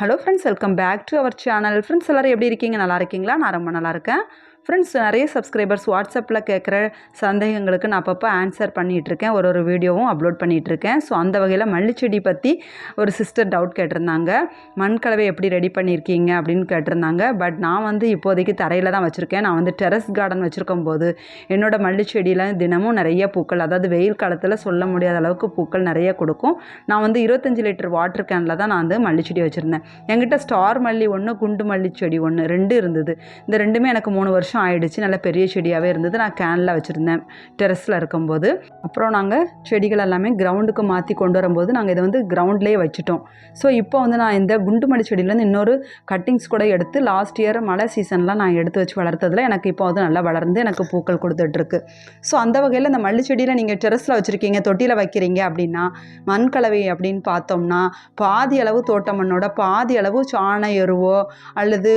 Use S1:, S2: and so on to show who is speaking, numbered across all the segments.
S1: hello friends welcome back to our channel friends எல்லோரும் எப்படி இருக்கீங்க நல்லா இருக்கீங்களா நான் ரொம்ப நல்லா இருக்கேன் ஃப்ரெண்ட்ஸ் நிறைய சப்ஸ்கிரைபர்ஸ் வாட்ஸ்அப்பில் கேட்குற சந்தேகங்களுக்கு நான் அப்பப்போ ஆன்சர் பண்ணிகிட்ருக்கேன் ஒரு ஒரு வீடியோவும் அப்லோட் பண்ணிகிட்ருக்கேன் ஸோ அந்த வகையில் மல்லிச்செடி பற்றி ஒரு சிஸ்டர் டவுட் கேட்டிருந்தாங்க மண் கலவை எப்படி ரெடி பண்ணியிருக்கீங்க அப்படின்னு கேட்டிருந்தாங்க பட் நான் வந்து இப்போதைக்கு தரையில் தான் வச்சுருக்கேன் நான் வந்து டெரஸ் கார்டன் வச்சுருக்கும் போது என்னோடய மல்லிச்செடியில் தினமும் நிறைய பூக்கள் அதாவது வெயில் காலத்தில் சொல்ல முடியாத அளவுக்கு பூக்கள் நிறைய கொடுக்கும் நான் வந்து இருபத்தஞ்சி லிட்டர் வாட்டர் கேனில் தான் நான் வந்து மல்லிச்செடி வச்சுருந்தேன் என்கிட்ட ஸ்டார் மல்லி ஒன்று குண்டு மல்லிச்செடி ஒன்று ரெண்டு இருந்தது இந்த ரெண்டுமே எனக்கு மூணு வருஷம் வருஷம் ஆயிடுச்சு நல்ல பெரிய செடியாகவே இருந்தது நான் கேனில் வச்சுருந்தேன் டெரஸில் இருக்கும்போது அப்புறம் நாங்கள் செடிகள் எல்லாமே கிரவுண்டுக்கு மாற்றி கொண்டு வரும்போது நாங்கள் இதை வந்து கிரவுண்ட்லேயே வச்சுட்டோம் ஸோ இப்போ வந்து நான் இந்த குண்டுமல்லி செடியிலேருந்து இன்னொரு கட்டிங்ஸ் கூட எடுத்து லாஸ்ட் இயர் மழை சீசன்லாம் நான் எடுத்து வச்சு வளர்த்ததில் எனக்கு இப்போ வந்து நல்லா வளர்ந்து எனக்கு பூக்கள் கொடுத்துட்ருக்கு ஸோ அந்த வகையில் இந்த மல்லி செடியில் நீங்கள் டெரஸில் வச்சுருக்கீங்க தொட்டியில் வைக்கிறீங்க அப்படின்னா மண் கலவை அப்படின்னு பார்த்தோம்னா பாதி அளவு தோட்ட மண்ணோட பாதி அளவு சாண எருவோ அல்லது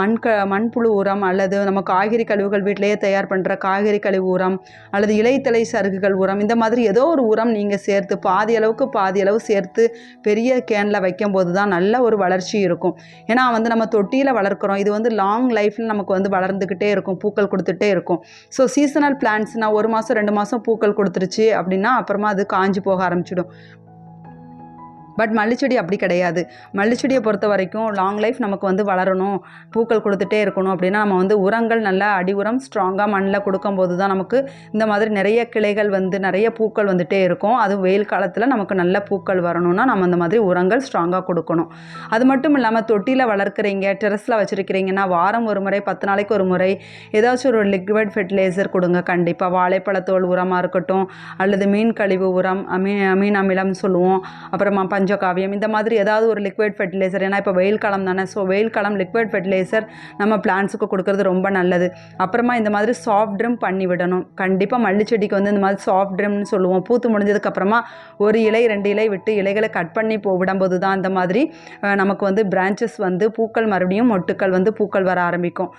S1: மண் க மண்புழு உரம் அல்லது நம்ம நம்ம காய்கறி கழிவுகள் வீட்டிலையே தயார் பண்ணுற காய்கறி கழிவு உரம் அல்லது இலைத்தலை சருகுகள் உரம் இந்த மாதிரி ஏதோ ஒரு உரம் நீங்கள் சேர்த்து பாதி அளவுக்கு பாதி அளவு சேர்த்து பெரிய கேனில் வைக்கும்போது தான் நல்ல ஒரு வளர்ச்சி இருக்கும் ஏன்னா வந்து நம்ம தொட்டியில் வளர்க்குறோம் இது வந்து லாங் லைஃப்பில் நமக்கு வந்து வளர்ந்துக்கிட்டே இருக்கும் பூக்கள் கொடுத்துட்டே இருக்கும் ஸோ சீசனல் பிளான்ட்ஸ் நான் ஒரு மாதம் ரெண்டு மாதம் பூக்கள் கொடுத்துருச்சு அப்படின்னா அப்புறமா அது காஞ்சி போக ஆரம்பிச்சிடும் பட் மல்லிச்செடி அப்படி கிடையாது மல்லிச்செடியை பொறுத்த வரைக்கும் லாங் லைஃப் நமக்கு வந்து வளரணும் பூக்கள் கொடுத்துட்டே இருக்கணும் அப்படின்னா நம்ம வந்து உரங்கள் நல்லா அடி உரம் ஸ்ட்ராங்காக மண்ணில் கொடுக்கும்போது தான் நமக்கு இந்த மாதிரி நிறைய கிளைகள் வந்து நிறைய பூக்கள் வந்துகிட்டே இருக்கும் அது வெயில் காலத்தில் நமக்கு நல்ல பூக்கள் வரணும்னா நம்ம அந்த மாதிரி உரங்கள் ஸ்ட்ராங்காக கொடுக்கணும் அது மட்டும் இல்லாமல் தொட்டியில் வளர்க்குறீங்க டெரஸில் வச்சுருக்கிறீங்கன்னா வாரம் ஒரு முறை பத்து நாளைக்கு ஒரு முறை ஏதாச்சும் ஒரு லிக்விட் ஃபெர்டிலைசர் கொடுங்க கண்டிப்பாக வாழைப்பழத்தோல் உரமாக இருக்கட்டும் அல்லது மீன் கழிவு உரம் மீன் மீன் அமிலம் சொல்லுவோம் அப்புறமா பஞ்ச பஞ்சகாவியம் இந்த மாதிரி ஏதாவது ஒரு லிக்விட் ஃபெர்டிலைசர் ஏன்னா இப்போ வெயில் காலம் தானே ஸோ வெயில் காலம் லிக்விட் ஃபெர்டிலைசர் நம்ம பிளான்ஸுக்கு கொடுக்கறது ரொம்ப நல்லது அப்புறமா இந்த மாதிரி சாஃப்ட் ட்ரிம் பண்ணி விடணும் கண்டிப்பாக மல்லி செடிக்கு வந்து இந்த மாதிரி சாஃப்ட் ட்ரிம்னு சொல்லுவோம் பூத்து முடிஞ்சதுக்கப்புறமா ஒரு இலை ரெண்டு இலை விட்டு இலைகளை கட் பண்ணி போ விடும்போது தான் இந்த மாதிரி நமக்கு வந்து பிரான்ச்சஸ் வந்து பூக்கள் மறுபடியும் மொட்டுக்கள் வந்து பூக்கள் வர ஆரம்பிக்கும்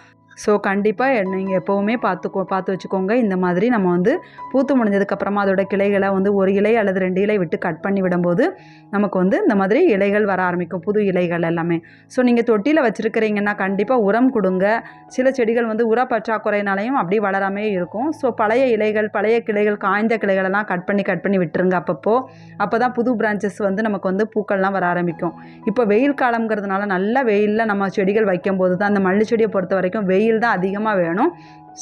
S1: ஸோ கண்டிப்பாக நீங்கள் எப்போவுமே பார்த்துக்கோ பார்த்து வச்சுக்கோங்க இந்த மாதிரி நம்ம வந்து பூத்து முடிஞ்சதுக்கப்புறமா அதோட கிளைகளை வந்து ஒரு இலை அல்லது ரெண்டு இலை விட்டு கட் பண்ணி விடும்போது நமக்கு வந்து இந்த மாதிரி இலைகள் வர ஆரம்பிக்கும் புது இலைகள் எல்லாமே ஸோ நீங்கள் தொட்டியில் வச்சுருக்கிறீங்கன்னா கண்டிப்பாக உரம் கொடுங்க சில செடிகள் வந்து உர பற்றாக்குறையினாலையும் அப்படி வளராமே இருக்கும் ஸோ பழைய இலைகள் பழைய கிளைகள் காய்ந்த கிளைகளெல்லாம் கட் பண்ணி கட் பண்ணி விட்டுருங்க அப்பப்போ அப்போ தான் புது பிரான்ச்சஸ் வந்து நமக்கு வந்து பூக்கள்லாம் வர ஆரம்பிக்கும் இப்போ வெயில் காலங்கிறதுனால நல்ல வெயிலில் நம்ம செடிகள் வைக்கும்போது தான் அந்த மல்லி செடியை பொறுத்த வரைக்கும் வெயில் நெய்யில் தான் அதிகமாக வேணும்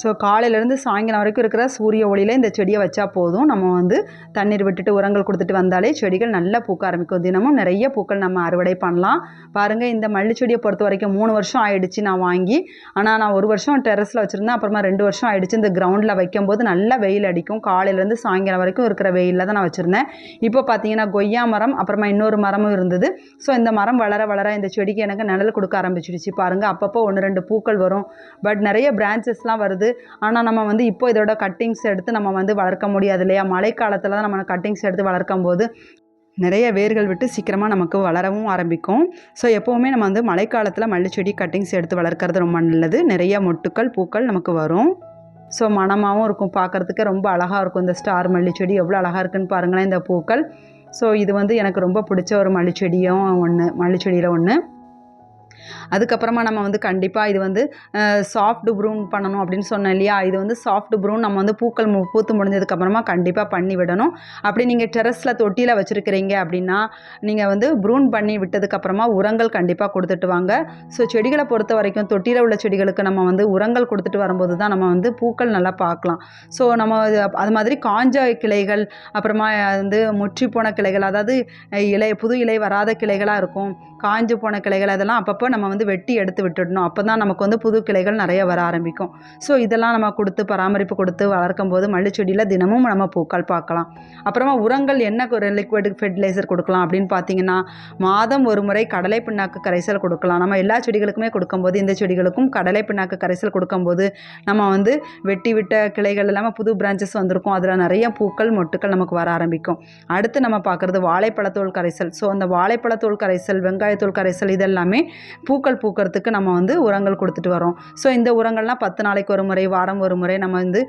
S1: ஸோ காலையிலேருந்து சாயங்காலம் வரைக்கும் இருக்கிற சூரிய ஒளியில் இந்த செடியை வச்சா போதும் நம்ம வந்து தண்ணீர் விட்டுட்டு உரங்கள் கொடுத்துட்டு வந்தாலே செடிகள் நல்லா பூக்க ஆரம்பிக்கும் தினமும் நிறைய பூக்கள் நம்ம அறுவடை பண்ணலாம் பாருங்கள் இந்த மல்லி செடியை பொறுத்த வரைக்கும் மூணு வருஷம் ஆயிடுச்சு நான் வாங்கி ஆனால் நான் ஒரு வருஷம் டெரஸில் வச்சுருந்தேன் அப்புறமா ரெண்டு வருஷம் ஆயிடுச்சு இந்த கிரவுண்டில் வைக்கும்போது நல்லா வெயில் அடிக்கும் காலையிலேருந்து சாயங்காலம் வரைக்கும் இருக்கிற வெயிலில் தான் நான் வச்சுருந்தேன் இப்போ பார்த்தீங்கன்னா கொய்யா மரம் அப்புறமா இன்னொரு மரமும் இருந்தது ஸோ இந்த மரம் வளர வளர இந்த செடிக்கு எனக்கு நிழல் கொடுக்க ஆரம்பிச்சிடுச்சு பாருங்கள் அப்பப்போ ஒன்று ரெண்டு பூக்கள் வரும் பட் நிறைய பிரான்ச்சஸ்லாம் வருது இருந்தது ஆனால் நம்ம வந்து இப்போ இதோட கட்டிங்ஸ் எடுத்து நம்ம வந்து வளர்க்க முடியாது இல்லையா மழைக்காலத்தில் தான் நம்ம கட்டிங்ஸ் எடுத்து வளர்க்கும் போது நிறைய வேர்கள் விட்டு சீக்கிரமாக நமக்கு வளரவும் ஆரம்பிக்கும் ஸோ எப்போவுமே நம்ம வந்து மழைக்காலத்தில் மல்லிச்செடி கட்டிங்ஸ் எடுத்து வளர்க்குறது ரொம்ப நல்லது நிறைய மொட்டுக்கள் பூக்கள் நமக்கு வரும் ஸோ மனமாகவும் இருக்கும் பார்க்குறதுக்கு ரொம்ப அழகாக இருக்கும் இந்த ஸ்டார் மல்லிச்செடி எவ்வளோ அழகாக இருக்குன்னு பாருங்களேன் இந்த பூக்கள் ஸோ இது வந்து எனக்கு ரொம்ப பிடிச்ச ஒரு மல்லிச்செடியும் ஒன்று மல்லிச்செடியில் ஒன்று அதுக்கப்புறமா நம்ம வந்து கண்டிப்பாக இது வந்து சாஃப்ட் ப்ரூன் பண்ணணும் அப்படின்னு சொன்னோம் இல்லையா இது வந்து சாஃப்ட் ப்ரூன் நம்ம வந்து பூக்கள் பூத்து முடிஞ்சதுக்கப்புறமா கண்டிப்பாக பண்ணி விடணும் அப்படி நீங்கள் டெரஸில் தொட்டியில் வச்சுருக்கிறீங்க அப்படின்னா நீங்கள் வந்து ப்ரூன் பண்ணி விட்டதுக்கப்புறமா உரங்கள் கண்டிப்பாக கொடுத்துட்டு வாங்க ஸோ செடிகளை பொறுத்த வரைக்கும் தொட்டியில் உள்ள செடிகளுக்கு நம்ம வந்து உரங்கள் கொடுத்துட்டு வரும்போது தான் நம்ம வந்து பூக்கள் நல்லா பார்க்கலாம் ஸோ நம்ம அது மாதிரி காஞ்ச கிளைகள் அப்புறமா வந்து முற்றி போன கிளைகள் அதாவது இலை புது இலை வராத கிளைகளாக இருக்கும் காய்ஞ்சு போன கிளைகள் அதெல்லாம் அப்பப்போ நம்ம வந்து வெட்டி எடுத்து விட்டுடணும் அப்போ தான் நமக்கு வந்து புது கிளைகள் நிறைய வர ஆரம்பிக்கும் ஸோ இதெல்லாம் நம்ம கொடுத்து பராமரிப்பு கொடுத்து வளர்க்கும் போது மல்லிச்செடியில் தினமும் நம்ம பூக்கள் பார்க்கலாம் அப்புறமா உரங்கள் என்ன லிக்விட் ஃபெர்டிலைசர் கொடுக்கலாம் அப்படின்னு பார்த்தீங்கன்னா மாதம் ஒரு முறை கடலை பிண்ணாக்கு கரைசல் கொடுக்கலாம் நம்ம எல்லா செடிகளுக்குமே கொடுக்கும்போது இந்த செடிகளுக்கும் கடலை பிண்ணாக்கு கரைசல் கொடுக்கும்போது நம்ம வந்து வெட்டி விட்ட கிளைகள் இல்லாமல் புது பிரான்ச்சஸ் வந்திருக்கும் அதில் நிறைய பூக்கள் மொட்டுக்கள் நமக்கு வர ஆரம்பிக்கும் அடுத்து நம்ம பார்க்குறது வாழைப்பழத்தோல் கரைசல் ஸோ அந்த வாழைப்பழத்தோல் கரைசல் வெங்காய வெங்காயத்தூள் கரைசல் இதெல்லாமே பூக்கள் பூக்கிறதுக்கு நம்ம வந்து உரங்கள் கொடுத்துட்டு வரோம் ஸோ இந்த உரங்கள்லாம் பத்து நாளைக்கு ஒரு முறை வாரம் ஒரு முறை நம்ம வந்து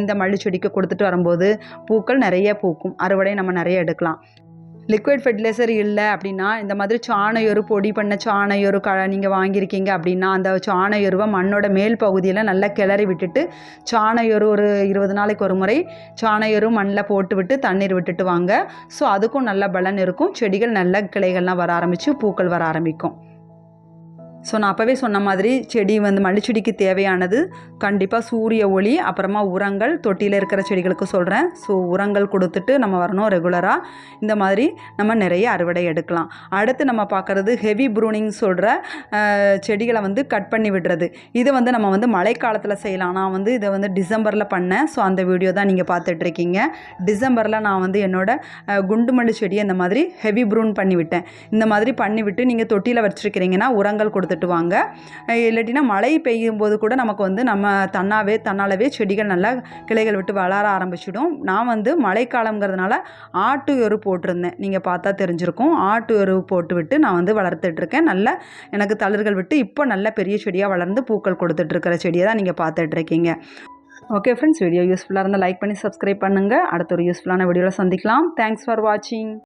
S1: இந்த செடிக்கு கொடுத்துட்டு வரும்போது பூக்கள் நிறைய பூக்கும் அறுவடை நம்ம நிறைய எடுக்கலாம் லிக்விட் ஃபெர்டிலைசர் இல்லை அப்படின்னா இந்த மாதிரி சாணையொரு பொடி பண்ண சாணையொரு க நீங்கள் வாங்கியிருக்கீங்க அப்படின்னா அந்த சாணையொருவை மண்ணோட மேல் பகுதியில் நல்லா கிளறி விட்டுட்டு சாணையொரு ஒரு இருபது நாளைக்கு ஒரு முறை சாணையொரு மண்ணில் போட்டு விட்டு தண்ணீர் விட்டுட்டு வாங்க ஸோ அதுக்கும் நல்ல பலன் இருக்கும் செடிகள் நல்ல கிளைகள்லாம் வர ஆரம்பித்து பூக்கள் வர ஆரம்பிக்கும் ஸோ நான் அப்போவே சொன்ன மாதிரி செடி வந்து மல்லிச்செடிக்கு தேவையானது கண்டிப்பாக சூரிய ஒளி அப்புறமா உரங்கள் தொட்டியில் இருக்கிற செடிகளுக்கு சொல்கிறேன் ஸோ உரங்கள் கொடுத்துட்டு நம்ம வரணும் ரெகுலராக இந்த மாதிரி நம்ம நிறைய அறுவடை எடுக்கலாம் அடுத்து நம்ம பார்க்குறது ஹெவி ப்ரூனிங் சொல்கிற செடிகளை வந்து கட் பண்ணி விடுறது இதை வந்து நம்ம வந்து மழைக்காலத்தில் செய்யலாம் நான் வந்து இதை வந்து டிசம்பரில் பண்ணேன் ஸோ அந்த வீடியோ தான் நீங்கள் பார்த்துட்ருக்கீங்க டிசம்பரில் நான் வந்து என்னோடய குண்டு மல்லி செடியை இந்த மாதிரி ஹெவி ப்ரூன் பண்ணிவிட்டேன் இந்த மாதிரி பண்ணிவிட்டு நீங்கள் தொட்டியில் வச்சுருக்கிறீங்கன்னா உரங்கள் கொடுத்துட்டு தட்டுவாங்க இல்லாட்டினா மழை பெய்யும் போது கூட நமக்கு வந்து நம்ம தன்னாவே தன்னாலவே செடிகள் நல்லா கிளைகள் விட்டு வளர ஆரம்பிச்சிடும் நான் வந்து மழைக்காலங்கிறதுனால ஆட்டு எரு போட்டிருந்தேன் நீங்கள் பார்த்தா தெரிஞ்சிருக்கும் ஆட்டு எரு போட்டு விட்டு நான் வந்து வளர்த்துட்ருக்கேன் நல்ல எனக்கு தளிர்கள் விட்டு இப்போ நல்ல பெரிய செடியாக வளர்ந்து பூக்கள் கொடுத்துட்ருக்கிற செடியை தான் நீங்கள் பார்த்துட்ருக்கீங்க ஓகே ஃப்ரெண்ட்ஸ் வீடியோ யூஸ்ஃபுல்லாக இருந்தால் லைக் பண்ணி சப்ஸ்கிரைப் பண்ணுங்கள் அடுத்த ஒரு யூஸ்ஃபுல்லான வீடியோவில் சந்திக்கலாம் தேங்க்ஸ் ஃபார் வாட்சிங்